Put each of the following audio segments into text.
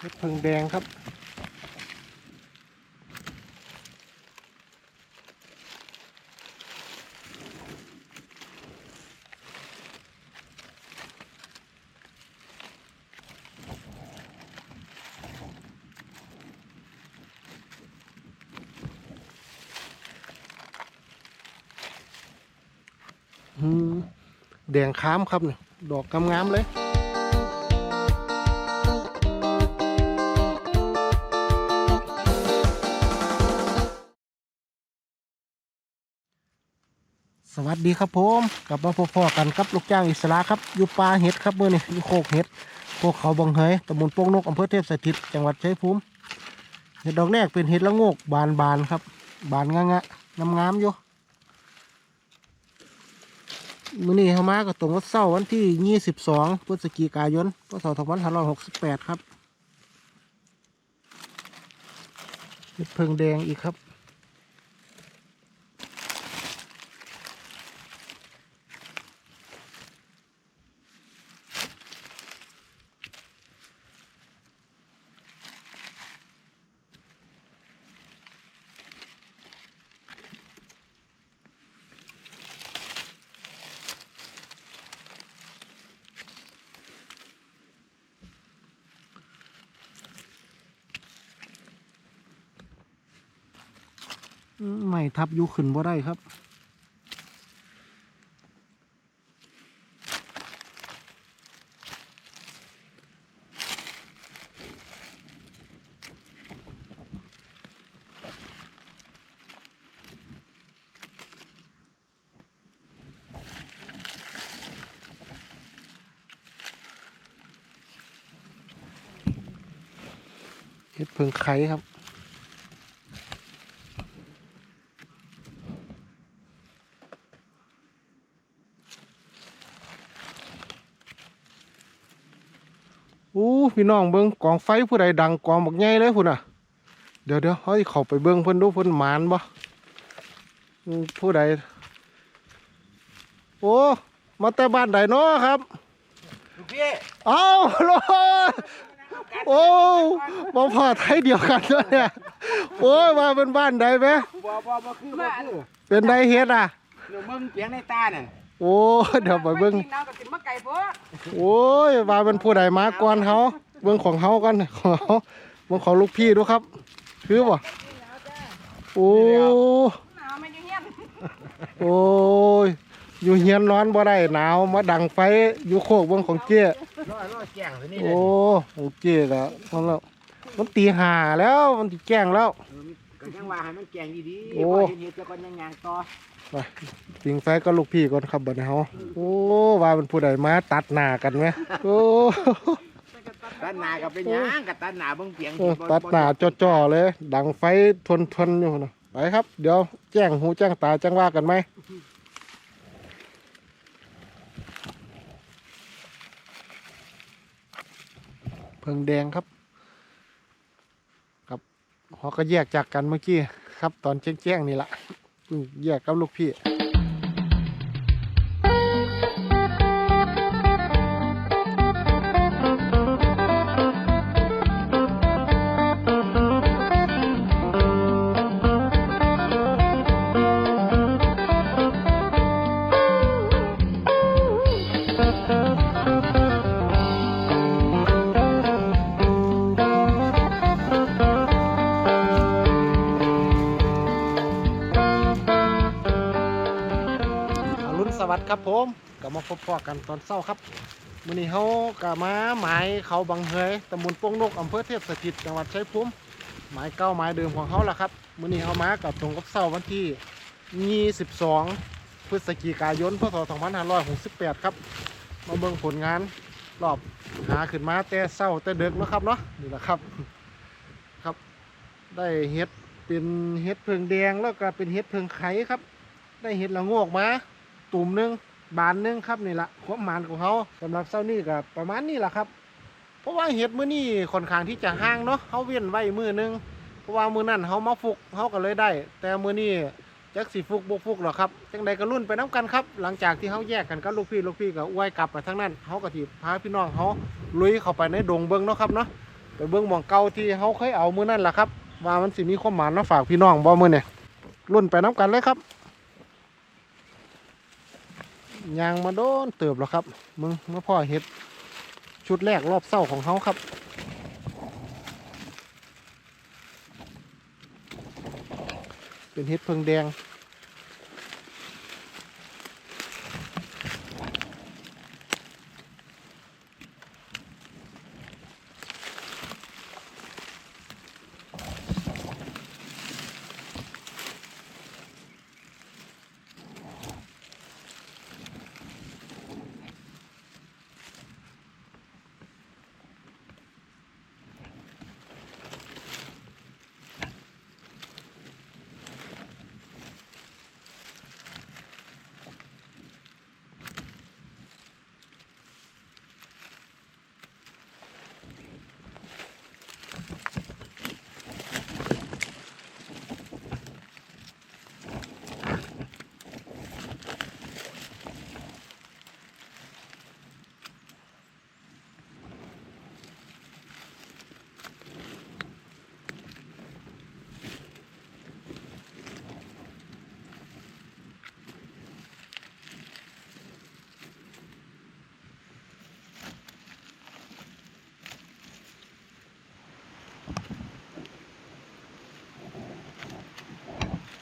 เห็ดเพิงแดงครับอืมแดงค้ามครับเนี่ยดอกงามๆเลย สวัสดีครับผมกลับมาพบๆกันกับลูกจ้างอิสระครับอยู่ป่าเห็ดครับเมื่อนี้อยู่โคกเห็ดพวกเขาบังเฮยตำบลโป่งนกอำเภอเทพสถิตจังหวัดชัยภูมิเห็ดดอกแรกเป็นเห็ดละโงกบานบานๆครับ บานงะงะงามงามอยู่มื่อนี้เขามาก็ตรงวันเสาร์วันที่ 22พฤศจิกายนพศ2568 ครับเห็ดเพิงแดงอีกครับ ไม่ทับยุขึ้นบ่ได้ครับ เห็ดเพิงไข่ครับ อู้ พี่น้องเบิ้งกองไฟผู้ใดดังกองบักใหญ่เลยพุ่นอะ เดี๋ยวเดี๋ยวเฮ้ยเข้าไปเบิ้งเพิ่นดูเพิ่นหมานบ่อืมผู้ใด โอ้ มาแต่บ้านใดเนาะครับลูกพี่เอ้าโลโอ้บ่พอไทยเดียวกันด้วยเนี่ยโอ้ยมาเป็นบ้านใดไหมบ่บ่บ่คือบ่คือเป็นใดเฮ็ดอะเดี๋ยวมึงเสียงในตาน่ะโอ้เดี๋ยวไปเบิ้งน้ำกับกินมะไก่พวกโอ้ยมาเป็นผู้ใดมาก่อนเฮา เบิ้งของเฮาก่อนของเฮาเบิ้งของลูกพี่ดูครับ คือบ่โอ้หนาวไม่ยังเงี้ยโอ้ยอยู่เฮียนร้อนบ่ได้หนาวมาดังไฟอยู่โคกเบิ่งของเจ้รอรอแจ้งซะนี่เลโอ้ยของเจ้ก็มันแล้วมันตีหาแล้วมันตีแจ้งแล้วเออก็ยังว่าให้มันแจ้งดีๆโอ้บ่เห็นเฮ็ดแล้วก็ยังยางต่อไปปิงไฟก็ลูกพี่ก่อนครับบัดนี้เฮาโอ้ว่าเป็นผู้ใดมาตัดหน้ากันไหมโอ้ ตัดหน้าก็เป็นหยังก็ตัดหน้าเบิ่งเพียงเออตัดหน้าจ่อๆเลย ดังไฟทนๆอยู่นะไปครับ เดี๋ยวแจ้งหูแจ้งตาจังว่ากันไหมเพิงแดงครับ ครับเขาก็แยกจากกันเมื่อกี้ครับ ตอนแจ้งๆนี่แหละเพิ่งแยกกับลูกพี่ ครับผมกลับมาพบพ่อกันตอนเช้าครับมื้อนี้เขากลับมาหมายเขาบังเฮยตำบลโป่งนกอำเภอเทพสถิตจังหวัดชัยภูมิหมายเก้าหมายเดิมของเขาละครับมื้อนี้เขามากับตรงกับเช้าวันที่ 22 พฤศจิกายนพศ2568 ครับ มาเบิ่งผลงานรอบหาขึ้นมาแต่เช้าแต่เดึกนะครับเนาะนี่แหละครับครับ ได้เห็ดเป็นเห็ดเพิงแดงแล้วก็เป็นเห็ดเพิงไข่ครับ ได้เห็ดละโงกมาตุ่มหนึง บานหนึงครับนี่แหละความหมานของเขาสำหรับเช้านี้ก็ประมาณนี้แหละครับ เพราะว่าเห็ดมื้อนี้ค่อนข้างที่จะห่างเนาะเขาเว้นไว้มือหนึงเพราะว่ามือนั้นเขามาฟุกเขาก็เลยได้ แต่มือนี้จักสิฟุกบ่ฟุกหรอกครับจังใดก็รุ่นไปน้กันครับ หลังจากที่เขาแยกกันกับลูกพี่ลูกพี่ก็อวยกลับไปทั้งนั้นเขาก็สิพาพี่น้องเขาลุยเข้าไปในดงเบิ่งเนาะครับเนาะไปเบิ่งหมองเก่าที่เขาเคยเอามือนั่นแหละครับว่ามันสิมีความหมายมาฝากพี่น้องบ่มือเนี่ยรุ่นไปน้ำกันเลยครับ ยางมาโดนเติบแล้วครับมึงเมื่อพ่อเห็ด ชุดแรกรอบเศร้าของเขาครับ เป็นเห็ดเพิงแดง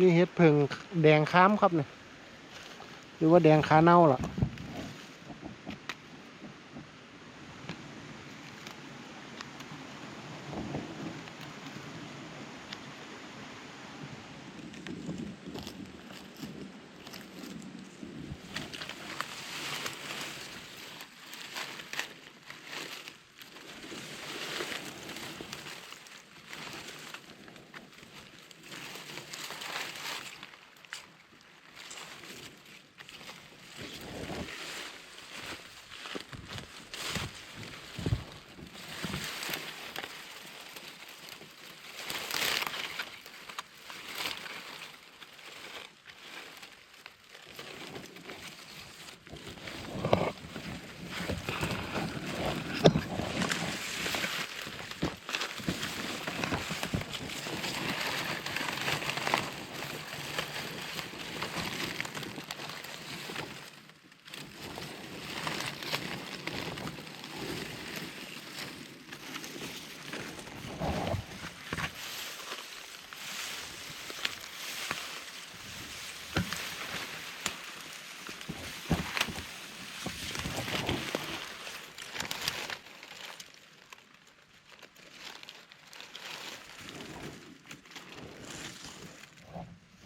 นี่เฮ็ดเพิงแดงค้ามครับเนี่ยหรือว่าแดงขาเน่าล่ะ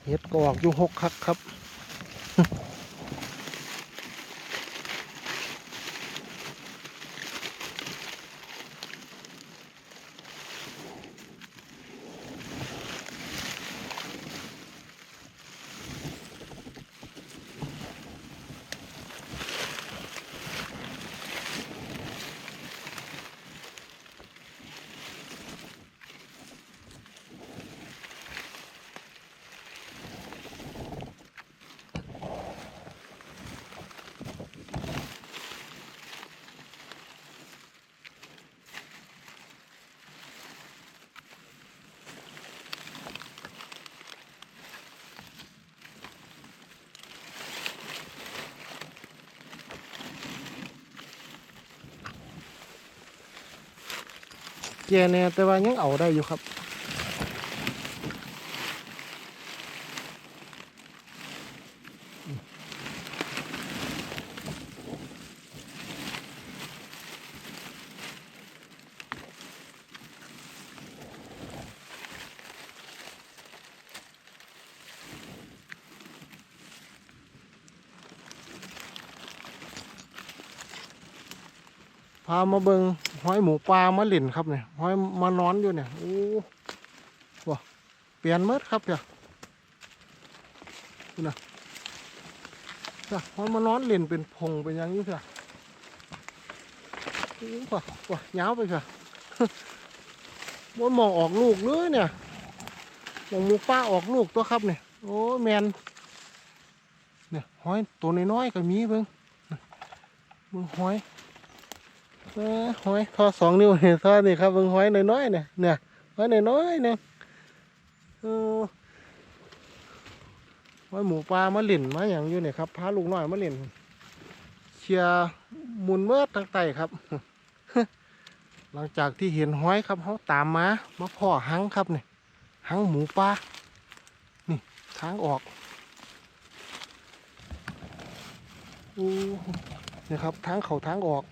เฮ็ดก็ออกอยู่หกคักครับ ก่แน่แต่ว่ายังเอาได้อยู่ครับามาเบิงห้อยหมูปลามาหลินครับเนี่ยห้อยมานอนอยู่เนี่ยโอ้ว้าเปลี่ยนเมดครับเดี๋ยวนี่นะจ้ะห้อยมานอนหลินเป็นพงเป็นยังอยู่เถอะโอ้ว้าว้ายาวไปเถอะมันมองออกลูกเลยเนี่ยมองหมูปลาออกลูกตัวครับเนี่ยโอ้แมนเนี่ยห้อยตัวน้อยๆก็มีเบิงเบิงห้อย หอยทอสองนิ้วเนี่ยทอนี่ครับเบิ่งหอยน้อยๆเนี่ยเนี่ยหอยน้อยๆเนี่ยหอยหมูปลามาหลินมาอย่างอยู่เนี่ยครับพาลูกน้อยมาหลินเชียร์มุนเมื่อทางใต้ครับ หลังจากที่เห็นหอยครับเขาตามมามาพ่อหังครับเนี่ยหังหมูปลานี่ทางออกอู้นี่ครับทางเขาทางออก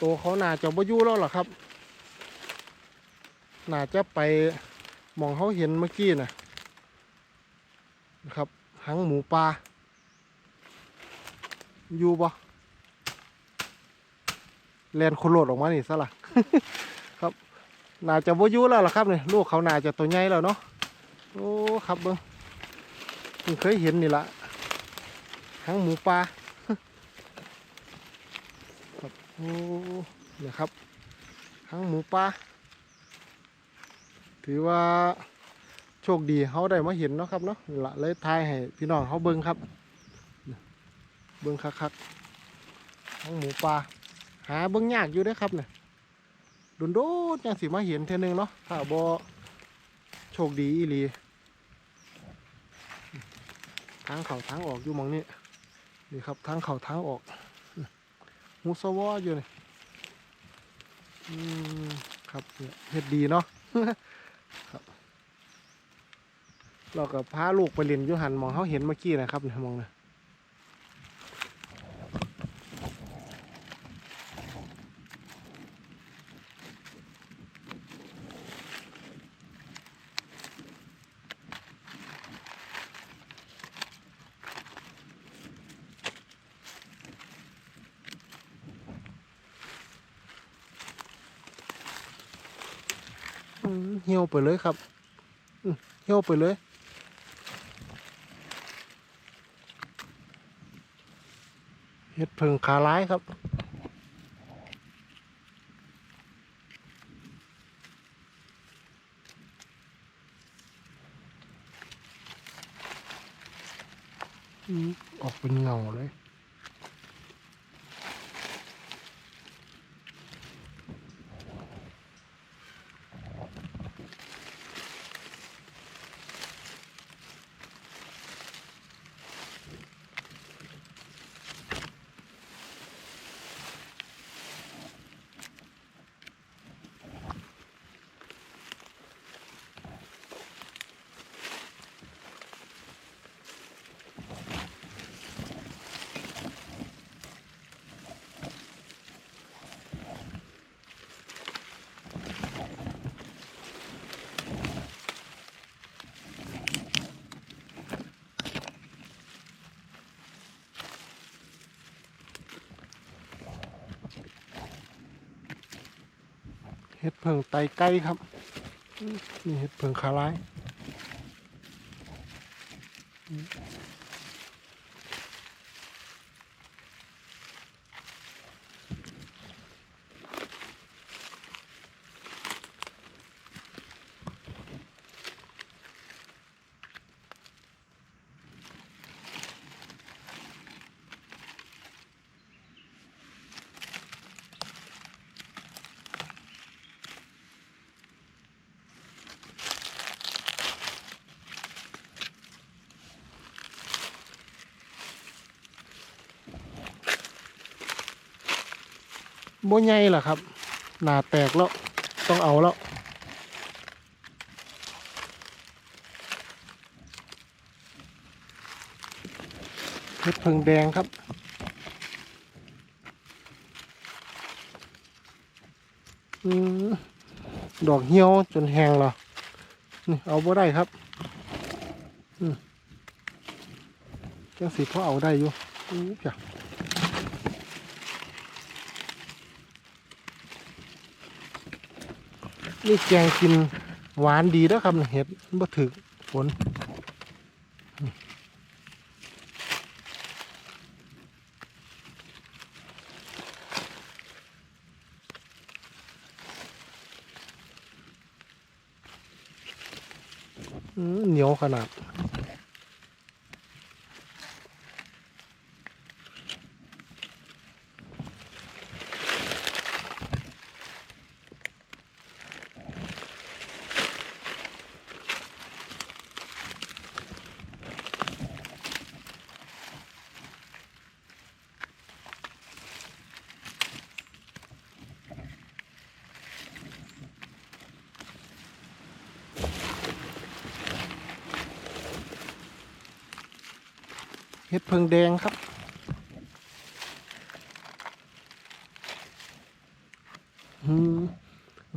ตัวเขาน่าจะบ่อยู่แล้วล่ะครับน่าจะไปมองเขาเห็นเมื่อกี้นะนะครับหังหมูปลาอยู่บ่แลนโคโลดออกมานี่ซะล่ะครับน่าจะบ่อยู่แล้วล่ะครับเนี่ยลูกเขาน่าจะตัวใหญ่แล้วเนาะโอ้ครับเบิ้งเคยเห็นนี่ละหังหมูปลา โอ้นี่ยครับหังหมูปลาถือว่าโชคดีเขาได้มาเห็นเนาะครับเนาะละเลยทายให้พี่น้องเขาเบิ้งครับ เบิ้งคักๆหังหมูปลาหาเบิ้งยากอยู่ด้อครับเนี่ยโดนโดดยังสิมาเห็นเท่นึงเนาะถ้าบ่โชคดีอีหลีทางเขาทางออกอยู่มองนี้นี่ครับทางเขาทางออก มูสวออยู่นี่อืมครับเห็ดดีเนาะครับ เราก็พาลูกไปเล่นยุหันมองเขาเห็นเมื่อกี้นะครับเนี่ยมองนะ เหี่ยวไปเลยครับเหี่ยวไปเลยเห็ดเพิงขาร้ายครับอออกเป็นเงาเลย เห็ดเพิงไตไก่ครับมนี่เห็ดเพิงขาล้าย อืมบ่ใหญ่ล่ะครับ หนาแตกแล้ว ต้องเอาแล้ว เห็ดเพิงแดงครับอดอกเหี่ยวจนแห้งแล้วนี่เอาบ่ได้ครับอืมจังสิพอเอาได้อยู่อู้จ้ะ นี่แกงกินหวานดีแล้วครับเห็ดมันบ่ถึกฝนเหนียวขนาด เห็ดเพิงแดงครับ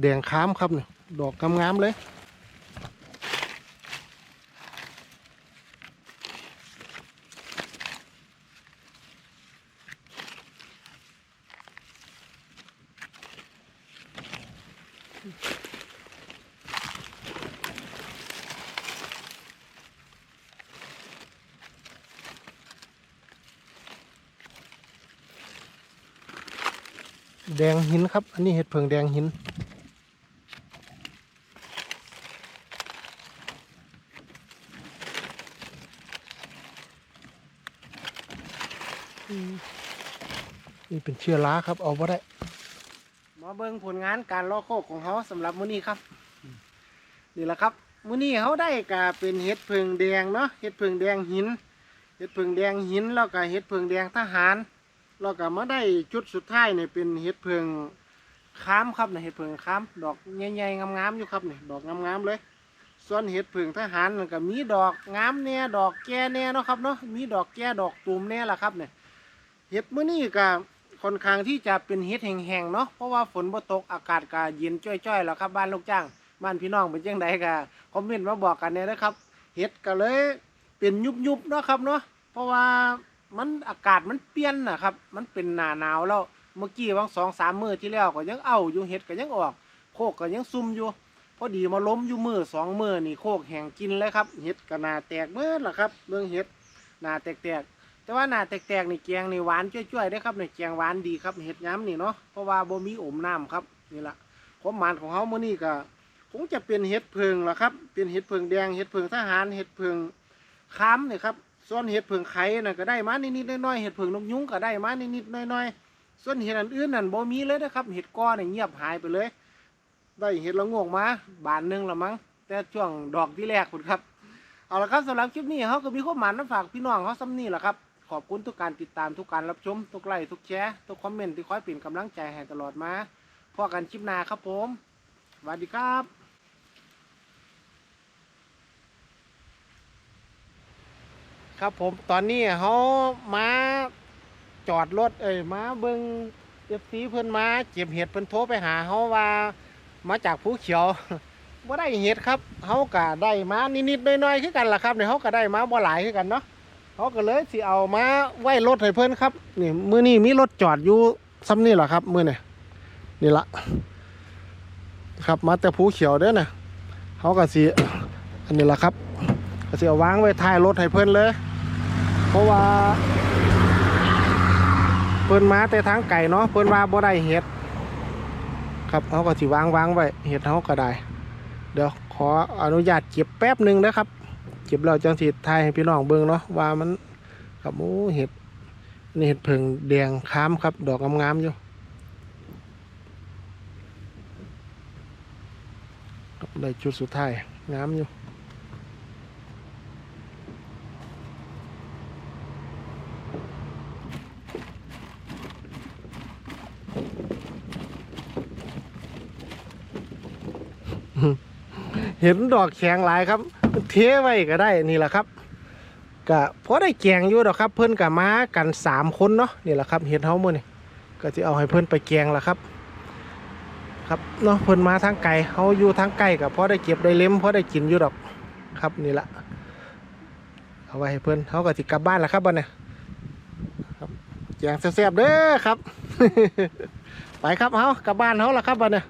แดงค้ามครับเนี่ยดอกงามๆเลย หินครับ อันนี้เห็ดเพิงแดงหิน นี่เป็นเชื้อราครับ เอาไ่ได้ มาเบิ่งผลงานการลอกโคกของเขาสำหรับมื้อนี้ครับนี่แหละครับมื้อนี้เขาได้กาเป็นเห็ดเพิงแดงเนาะเห็ดเพิงแดงหินเห็ดเพิงแดงหินแล้วก็เห็ดเพิงแดงทหาร แล้วก็มาได้จุดสุดท้ายเนี่ยเป็นเห็ดเพิงค้ามครับนะเห็ดเพิงค้ามดอกใหญ่ๆงามๆอยู่ครับเนี่ยดอกงามๆเลย ส่วนเห็ดเพิงทหารนั่นก็มีดอกงามแน่ดอกแก่แน่เนาะครับเนาะมีดอกแก่ดอกตูมแน่ละครับเนี่ยเห็ดมื้อนี้ก็ค่อนข้างที่จะเป็นเห็ดแห้งๆเนาะเพราะว่าฝนบ่ตกอากาศก็เย็นจ้อยๆแล้วครับบ้านลูกจ้างบ้านพี่น้องเป็นจังไดก็คอมเมนต์มาบอกกันเนี่ยนะครับเห็ดก็เลยเป็นยุบๆเนาะครับเนาะเพราะว่า มันอากาศมันเปลี่ยนนะครับ มันเป็นหนาหนาวแล้ว เมื่อกี้วังสองสามมือที่แล้วก็ยังเอาอยู่เห็ดก็ยังออก โคกก็ยังซุ่มอยู่ พอดีมาล้มอยู่มือสองมือนี่โคกแห้งกินเลยครับ เห็ดก็หนาแตกเมื่อละครับเรื่องเห็ดหนาแตกๆแต่ว่าหนาแตกๆนี่แกงนี่หวานจ้อยๆได้ครับนี่แกงหวานดีครับเห็ดย้ำนี่เนาะเพราะว่าบ่มีอมน้ำครับนี่ละความหมานของเขาเมื่อนี้ก็คงจะเป็นเห็ดเพิงละครับ เป็นเห็ดเพิงแดงเห็ดเพิงทหารเห็ดเพิงค้ำนี่ครับ ส่วนเห็ดเพิงไข่น่ะก็ได้มานิดๆน้อยๆเห็ดเพิงนกยุงก็ได้มานิดๆน้อยๆส่วนเห็ดอันอื่นนั่นบ่มีเลยนะครับเห็ดก้อนนี่เงียบหายไปเลย ได้เห็ดละโงกมาบานหนึงละมั้งแต่ช่วงดอกที่แรกคุณครับเอาละครับสำหรับคลิปนี้เขาก็มีข้อหมายมาฝากพี่น้องเขาซ้ำนี่แหละครับขอบคุณทุกการติดตามทุกการรับชมทุกไลค์ทุกแชร์ทุกคอมเมนต์ที่คอยเป็นกำลังใจให้ตลอดมาพอกันคลิปหน้าครับผมสวัสดีครับ ครับผมตอนนี้เขามาจอดรถเอ้ยมาเบิงเอฟซีเพิ่นมาเก็บเห็ดเพิ่นโทรไปหาเขาว่ามาจากภูเขียวว่าได้เห็ดครับเขาก็ได้มานิดๆหน้อยๆคือกันล่ะครับเนี่ยเขาก็ได้มาบ่หลายคือกันเนาะเขาก็เลยสิเอามาไว้รถให้เพิ่อนครับนี่มือนี้มีรถจอดอยู่ซ้ำนี่แหละครับมื้อนี่นี่ละครับมาแต่ภูเขียวเด้อนะเขาก็สิอันนี้ละครับก็สิเอาวางไว้ท้ายรถให้เพิ่อนเลย เพราะว่าเพิ่นมาแต่ทางไก่เนาะเพิ่นว่าบ่ได้เห็ด ครับเขาก็สิวางวางไว้เห็ดเขาก็ได้ เดี๋ยวขออนุญาตเก็บแป๊บหนึ่งนะครับเก็บแล้วจังสิทายให้พี่น้องเบิ่งเนาะว่ามันครับโอ้เห็ดนี่เห็ดเพิงแดงค้ามครับ ดอกงามๆอยู่ได้ชุดสุดท้ายงามอยู่ เห็นดอกแข็งหลายครับ เทไว้ก็ได้นี่แหละครับก็พอได้แกงอยู่ดอกครับ เพิ่อนกับม้ากันสามคนเนาะนี่แหละครับเห็ดเฮามื่อนี่ก็จะเอาให้เพิ่อนไปแกงละครับครับเนาะเพิ่อนมาทางไก่เฮาอยู่ทางไก่กับพอได้เก็บได้เล็มพอได้กินอยู่ดอกครับนี่แหละเอาไว้ให้เพิ่อนเฮาก็สิกลับบ้านละครับบัดเนี่ยครับแกงแซ่บๆเด้อครับ ไปครับเฮากลับบ้านเฮาละครับบัดเนี่ย